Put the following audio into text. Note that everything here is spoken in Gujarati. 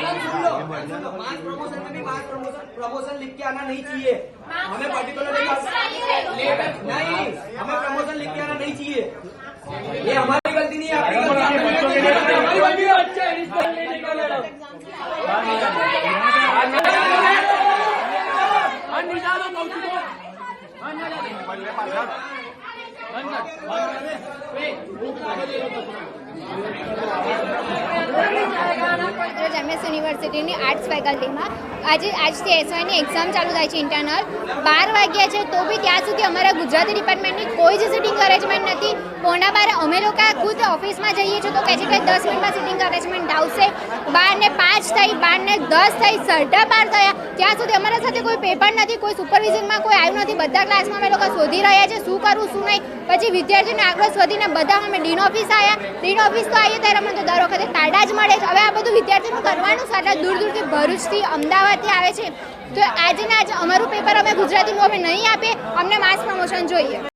पांच प्रमोशन में भी पांच प्रमोशन प्रमोशन लिख के आना नहीं चाहिए हमें पर्टिकुलर नहीं हमें प्रमोशन लिख के आना नहीं चाहिए ये हमारी गलती नहीं है आपकी गलती है। हमारी गलती है। એમએસ યુનિવર્સિટીની આર્ટ્સ ફેકલ્ટીમાં. આજે આજથી એસવાયની એક્ઝામ ચાલુ થાય છે ઇન્ટરનલ બાર વાગ્યા છે તો બી ત્યાં સુધી અમારા ગુજરાતી ડિપાર્ટમેન્ટની કોઈ જ સિટિંગ અરેન્જમેન્ટ નથી. પોણા બાર અમે લોકો ખુદ ઓફિસમાં જઈએ છીએ તો કહે છે કે દસ મિનિટમાં સિટિંગ અરેન્જમેન્ટ આવશે. બાર ને પાંચ થઈ બાર ને દસ થઈ, સાડા બાર થયા. ત્યાં સુધી અમારા સાથે કોઈ પેપર નથી, કોઈ સુપરવિઝનમાં કોઈ આવ્યું નથી. બધા ક્લાસમાં અમે લોકો શોધી રહ્યા છે શું કરવું શું નહીં. પછી વિદ્યાર્થીઓને આગળ શોધીને બધા અમે ડીન ઓફિસ આવ્યા. ડીન ઓફિસ તો આવીએ ત્યારે અમને તો દર વખતે તાડા જ મળે છે. હવે આ બધું વિદ્યાર્થીનું છે આટલા દૂર દૂરથી ભરૂચથી અમદાવાદથી આવે છે. તો આજે ને આજે અમારું પેપર અમે ગુજરાતીનું અમે નહીં આપીએ અમને માસ પ્રમોશન જોઈએ.